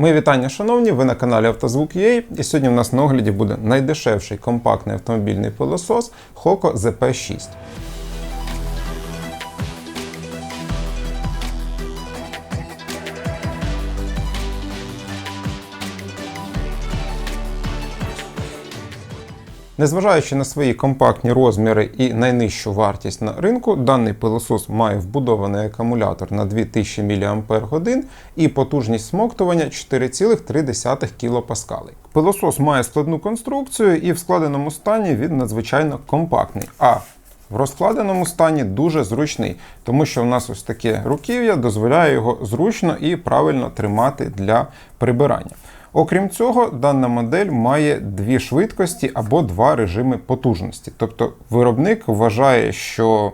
Мої вітання, шановні, ви на каналі Автозвук.ua і сьогодні в нас на огляді буде найдешевший компактний автомобільний пилосос Hoco ZP6. Незважаючи на свої компактні розміри і найнижчу вартість на ринку, даний пилосос має вбудований акумулятор на 2000 мАч і потужність смоктування 4,3 кПа. Пилосос має складну конструкцію і в складеному стані він надзвичайно компактний. А в розкладеному стані дуже зручний, тому що в нас ось таке руків'я дозволяє його зручно і правильно тримати для прибирання. Окрім цього, дана модель має дві швидкості або два режими потужності. Тобто виробник вважає, що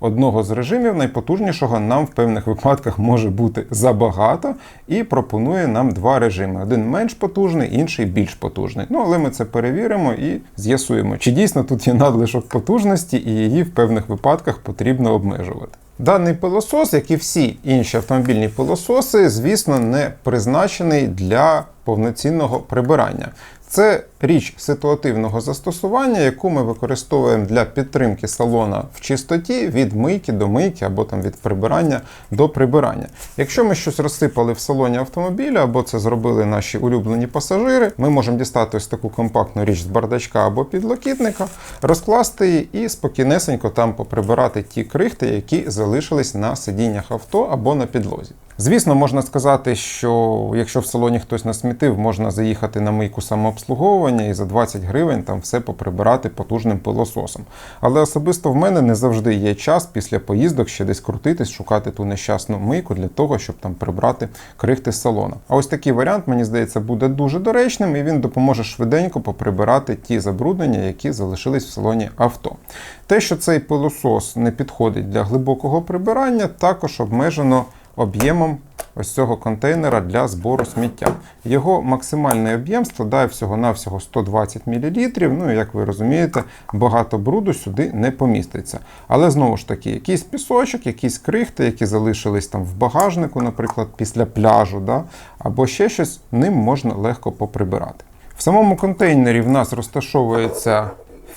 одного з режимів найпотужнішого нам в певних випадках може бути забагато, і пропонує нам два режими: один менш потужний, інший більш потужний. Ну, але ми це перевіримо і з'ясуємо, чи дійсно тут є надлишок потужності, і її в певних випадках потрібно обмежувати. Даний пилосос, як і всі інші автомобільні пилососи, звісно, не призначений для повноцінного прибирання. Це річ ситуативного застосування, яку ми використовуємо для підтримки салона в чистоті від мийки до мийки або там від прибирання до прибирання. Якщо ми щось розсипали в салоні автомобіля, або це зробили наші улюблені пасажири, ми можемо дістати ось таку компактну річ з бардачка або підлокітника, розкласти її і спокійнесенько там поприбирати ті крихти, які залишились на сидіннях авто або на підлозі. Звісно, можна сказати, що якщо в салоні хтось насмітив, можна заїхати на мийку самообслуговування і за 20 гривень там все поприбирати потужним пилососом. Але особисто в мене не завжди є час після поїздок ще десь крутитись, шукати ту нещасну мийку для того, щоб там прибрати крихти з салона. А ось такий варіант, мені здається, буде дуже доречним і він допоможе швиденько поприбирати ті забруднення, які залишились в салоні авто. Те, що цей пилосос не підходить для глибокого прибирання, також обмежено об'ємом ось цього контейнера для збору сміття. Його максимальний об'єм складає всього-навсього 120 мл. Ну і як ви розумієте, багато бруду сюди не поміститься. Але знову ж таки, якийсь пісочок, якісь крихти, які залишились там в багажнику, наприклад, після пляжу, да, або ще щось, ним можна легко поприбирати. В самому контейнері в нас розташовується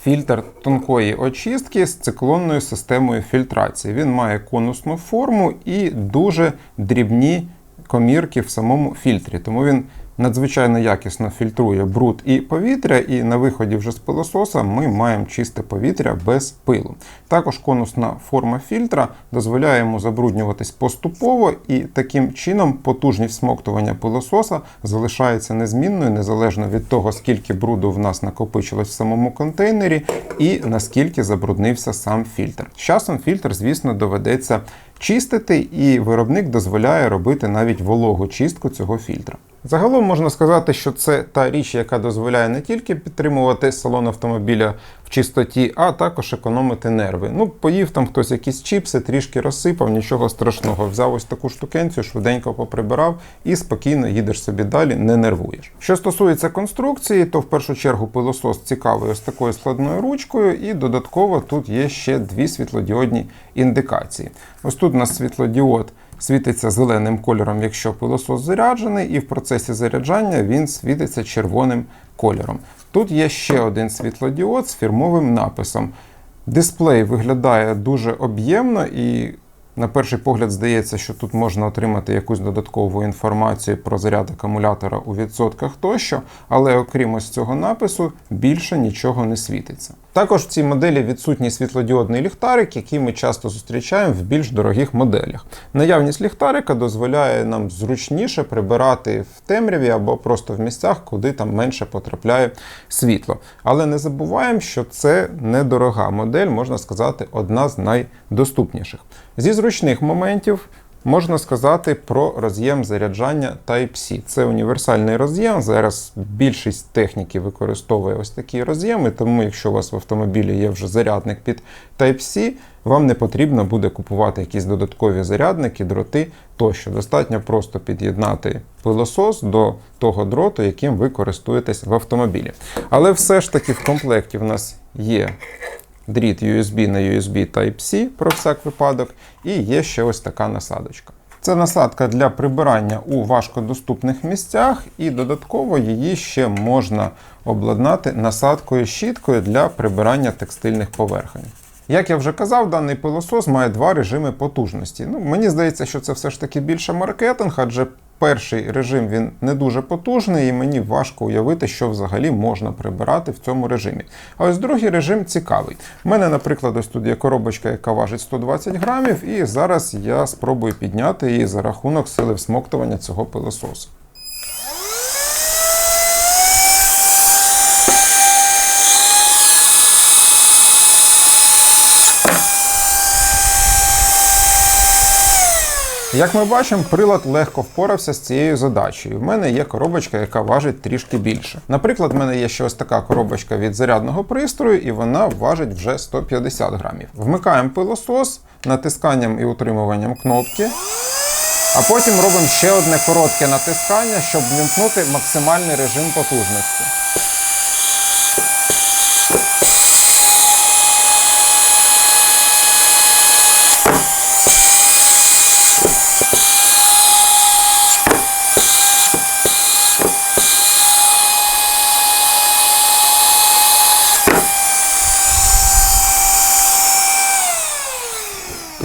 фільтр тонкої очистки з циклонною системою фільтрації. Він має конусну форму і дуже дрібні комірки в самому фільтрі, тому він надзвичайно якісно фільтрує бруд і повітря, і на виході вже з пилососа ми маємо чисте повітря без пилу. Також конусна форма фільтра дозволяє йому забруднюватись поступово, і таким чином потужність смоктування пилососа залишається незмінною, незалежно від того, скільки бруду в нас накопичилось в самому контейнері, і наскільки забруднився сам фільтр. З часом фільтр, звісно, доведеться чистити, і виробник дозволяє робити навіть вологу чистку цього фільтра. Загалом можна сказати, що це та річ, яка дозволяє не тільки підтримувати салон автомобіля чистоті, а також економити нерви. Ну, поїв там хтось якісь чіпси, трішки розсипав, нічого страшного. Взяв ось таку штукенцію, швиденько поприбирав і спокійно їдеш собі далі, не нервуєш. Що стосується конструкції, то в першу чергу пилосос цікавий ось такою складною ручкою, і додатково тут є ще дві світлодіодні індикації. Ось тут у нас світлодіод світиться зеленим кольором, якщо пилосос заряджений, і в процесі заряджання він світиться червоним кольором. Тут є ще один світлодіод з фірмовим написом. Дисплей виглядає дуже об'ємно і на перший погляд здається, що тут можна отримати якусь додаткову інформацію про заряд акумулятора у відсотках тощо, але окрім ось цього напису більше нічого не світиться. Також в цій моделі відсутній світлодіодний ліхтарик, який ми часто зустрічаємо в більш дорогих моделях. Наявність ліхтарика дозволяє нам зручніше прибирати в темряві або просто в місцях, куди там менше потрапляє світло. Але не забуваємо, що це недорога модель, можна сказати, одна з найдоступніших. Зі зручних моментів можна сказати про роз'єм заряджання Type-C. Це універсальний роз'єм. Зараз більшість техніки використовує ось такі роз'єми, тому якщо у вас в автомобілі є вже зарядник під Type-C, вам не потрібно буде купувати якісь додаткові зарядники, дроти тощо. Достатньо просто під'єднати пилосос до того дроту, яким ви користуєтесь в автомобілі. Але все ж таки в комплекті в нас є дріт USB на USB Type-C про всяк випадок, і є ще ось така насадочка. Це насадка для прибирання у важкодоступних місцях, і додатково її ще можна обладнати насадкою щіткою для прибирання текстильних поверхень. Як я вже казав, даний пилосос має два режими потужності. Ну, мені здається, що це все ж таки більше маркетинг, адже перший режим він не дуже потужний, і мені важко уявити, що взагалі можна прибирати в цьому режимі. А ось другий режим цікавий. У мене, наприклад, ось тут є коробочка, яка важить 120 грамів, і зараз я спробую підняти її за рахунок сили всмоктування цього пилососу. Як ми бачимо, прилад легко впорався з цією задачею. В мене є коробочка, яка важить трішки більше. Наприклад, в мене є ще ось така коробочка від зарядного пристрою, і вона важить вже 150 грамів. Вмикаємо пилосос натисканням і утримуванням кнопки. А потім робимо ще одне коротке натискання, щоб вімкнути максимальний режим потужності.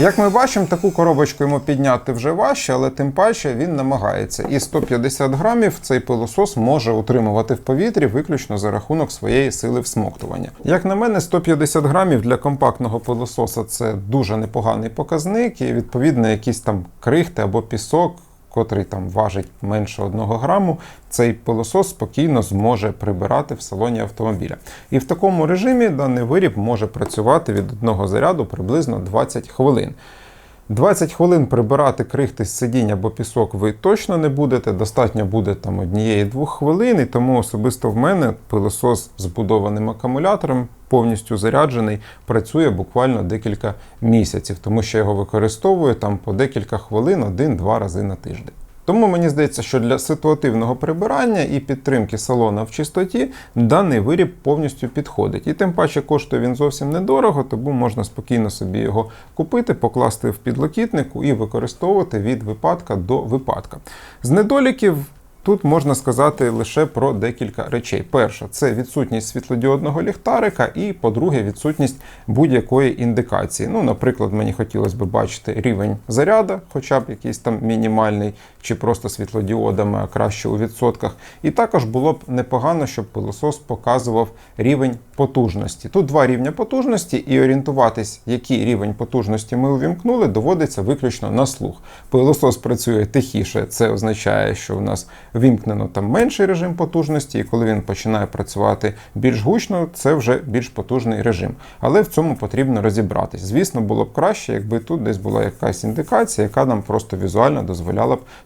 Як ми бачимо, таку коробочку йому підняти вже важче, але тим паче він намагається. І 150 грамів цей пилосос може утримувати в повітрі виключно за рахунок своєї сили всмоктування. Як на мене, 150 грамів для компактного пилососа це дуже непоганий показник, і відповідно якісь там крихти або пісок. Котрий там важить менше 1 граму, цей пилосос спокійно зможе прибирати в салоні автомобіля. І в такому режимі даний виріб може працювати від одного заряду приблизно 20 хвилин. 20 хвилин прибирати крихти з сидіння або пісок ви точно не будете. Достатньо буде там однієї-двох хвилин, і тому особисто в мене пилосос з будованим акумулятором, повністю заряджений, працює буквально декілька місяців, тому що я його використовую там по декілька хвилин один-два рази на тиждень. Тому мені здається, що для ситуативного прибирання і підтримки салона в чистоті даний виріб повністю підходить. І тим паче коштує він зовсім недорого, тому можна спокійно собі його купити, покласти в підлокітнику і використовувати від випадка до випадка. З недоліків. Тут можна сказати лише про декілька речей. Перша це відсутність світлодіодного ліхтарика, і, по-друге, відсутність будь-якої індикації. Ну, наприклад, мені хотілося б бачити рівень заряда, хоча б якийсь там мінімальний, чи просто світлодіодами, краще у відсотках. І також було б непогано, щоб пилосос показував рівень потужності. Тут два рівня потужності, і орієнтуватись, який рівень потужності ми увімкнули, доводиться виключно на слух. Пилосос працює тихіше, це означає, що у нас вімкнено там менший режим потужності, і коли він починає працювати більш гучно, це вже більш потужний режим. Але в цьому потрібно розібратись. Звісно, було б краще, якби тут десь була якась індикація, яка нам просто візуально дозволяла б